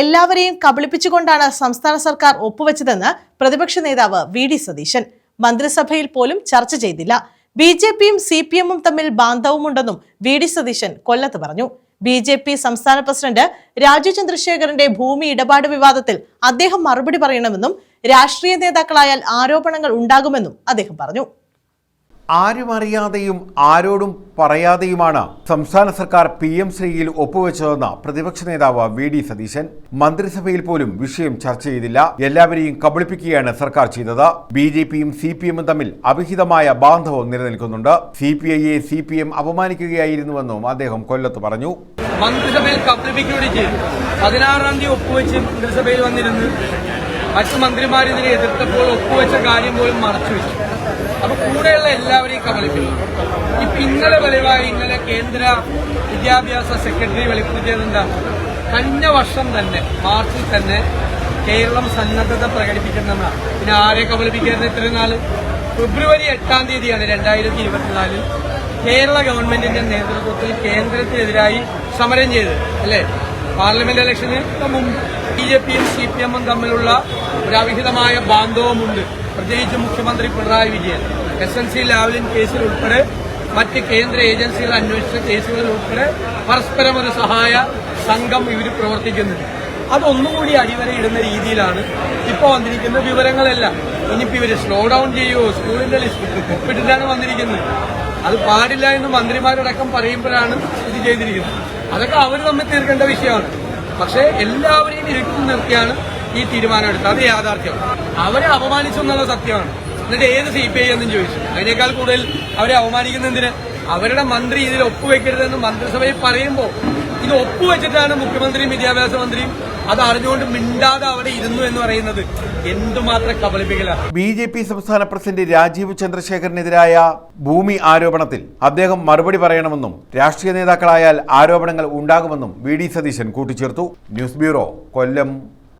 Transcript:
എല്ലാവരെയും കബളിപ്പിച്ചുകൊണ്ടാണ് സംസ്ഥാന സർക്കാർ ഒപ്പുവെച്ചതെന്ന് പ്രതിപക്ഷ നേതാവ് വി ഡി സതീശൻ. മന്ത്രിസഭയിൽ പോലും ചർച്ച ചെയ്തില്ല. ബി ജെ പിയും സി പി എമ്മും തമ്മിൽ ബാന്ധവുമുണ്ടെന്നും വി ഡി സതീശൻ കൊല്ലത്ത് പറഞ്ഞു. ബി ജെ പി സംസ്ഥാന പ്രസിഡന്റ് രാജു ചന്ദ്രശേഖരന്റെ ഭൂമി ഇടപാട് വിവാദത്തിൽ അദ്ദേഹം മറുപടി പറയണമെന്നും രാഷ്ട്രീയ നേതാക്കളായാൽ ആരോപണങ്ങൾ ഉണ്ടാകുമെന്നും അദ്ദേഹം പറഞ്ഞു. ആരും അറിയാതെയും ആരോടും പറയാതെയുമാണ് സംസ്ഥാന സർക്കാർ പി എം ശ്രീയിൽ ഒപ്പുവെച്ചതെന്ന് പ്രതിപക്ഷ നേതാവ് വി ഡി സതീശൻ. മന്ത്രിസഭയിൽ പോലും വിഷയം ചർച്ച ചെയ്തില്ല. എല്ലാവരെയും കബളിപ്പിക്കുകയാണ് സർക്കാർ ചെയ്തത്. ബി ജെ പിയും സി പി എമ്മും തമ്മിൽ അവിഹിതമായ ബാന്ധവം നിലനിൽക്കുന്നുണ്ട്. സി പി ഐയെ സി പി എം അപമാനിക്കുകയായിരുന്നുവെന്നും അദ്ദേഹം കൊല്ലത്ത് പറഞ്ഞു. മന്ത്രിസഭയിൽ പതിനാറാം തീയതി ഒപ്പുവെച്ച് മന്ത്രിസഭയിൽ വന്നിരുന്ന്. മറ്റു മന്ത്രിമാരിതിനെ എതിർത്തപ്പോൾ ഒപ്പുവെച്ച കാര്യം പോലും മറച്ചു വെച്ചു അപ്പൊ കൂടെയുള്ള എല്ലാവരെയും കബളിപ്പിക്കും ഇപ്പൊ ഇന്നലെ വെളിവായി ഇന്നലെ കേന്ദ്ര വിദ്യാഭ്യാസ സെക്രട്ടറി വെളിപ്പെടുത്തിയത് എന്താ? കഴിഞ്ഞ വർഷം തന്നെ മാർച്ചിൽ തന്നെ കേരളം സന്നദ്ധത പ്രകടിപ്പിക്കുന്നതാണ് പിന്നെ ആരെ കബളിപ്പിക്കരുത് ഇത്ര നാൾ? ഫെബ്രുവരി എട്ടാം തീയതിയാണ് രണ്ടായിരത്തി ഇരുപത്തിനാലിൽ കേരള ഗവൺമെന്റിന്റെ നേതൃത്വത്തിൽ കേന്ദ്രത്തിനെതിരായി സമരം ചെയ്തത് അല്ലേ? പാർലമെന്റ് ഇലക്ഷന് മുമ്പ് ബി ജെ പിയും സി പി എമ്മും തമ്മിലുള്ള ഒരു അവിഹിതമായ ബാന്ധവമുണ്ട്. പ്രത്യേകിച്ച് മുഖ്യമന്ത്രി Pinarayi Vijayan. S N C Lavalin കേസിൽ ഉൾപ്പെടെ മറ്റ് കേന്ദ്ര ഏജൻസികൾ അന്വേഷിച്ച കേസുകളിൽ ഉൾപ്പെടെ പരസ്പരം ഒരു സഹായ സംഘം ഇവർ പ്രവർത്തിക്കുന്നുണ്ട്. അതൊന്നുകൂടി അടിവരയിടുന്ന രീതിയിലാണ് ഇപ്പോൾ വന്നിരിക്കുന്ന വിവരങ്ങളെല്ലാം. ഇനിയിപ്പോൾ ഇവർ സ്ലോ ഡൗൺ ചെയ്യുമോ സ്കൂളിന്റെ ലിസ്റ്റ് ഒപ്പിട്ടിട്ടാണ് വന്നിരിക്കുന്നത്. അത് പാടില്ല എന്ന് മന്ത്രിമാരടക്കം പറയുമ്പോഴാണ് ഇത് ചെയ്തിരിക്കുന്നത്. അതൊക്കെ അവർ തമ്മിൽ തീർക്കേണ്ട വിഷയമാണ്. പക്ഷേ എല്ലാവരെയും ഇരുട്ടി നിർത്തിയാണ് ഈ തീരുമാനം എടുത്തത്. അത് യാഥാർത്ഥ്യമാണ്. അവരെ അപമാനിച്ചു എന്നുള്ള സത്യമാണ്. എന്നിട്ട് ഏത് സി പി ഐ എന്നും ചോദിച്ചു. അതിനേക്കാൾ കൂടുതൽ അവരെ അവമാനിക്കുന്ന എന്തിന്? അവരുടെ മന്ത്രി ഇതിൽ ഒപ്പുവെക്കരുതെന്ന് മന്ത്രിസഭയിൽ പറയുമ്പോൾ ഇത് ഒപ്പുവെച്ചിട്ടാണ് മുഖ്യമന്ത്രിയും വിദ്യാഭ്യാസ മന്ത്രിയും അത് അറിഞ്ഞുകൊണ്ട് മിണ്ടാതെ അവിടെ ഇരുന്നു എന്ന് പറയുന്നത് എന്തുമാത്രം കബളിപ്പിക്കലാണ്. ബി ജെ പി സംസ്ഥാന പ്രസിഡന്റ് രാജീവ് ചന്ദ്രശേഖരനെതിരായ ഭൂമി ആരോപണത്തിൽ അദ്ദേഹം മറുപടി പറയണമെന്നും രാഷ്ട്രീയ നേതാക്കളായാൽ ആരോപണങ്ങൾ ഉണ്ടാകുമെന്നും വി ഡി സതീശൻ കൂട്ടിച്ചേർത്തു. News bureau Kollam.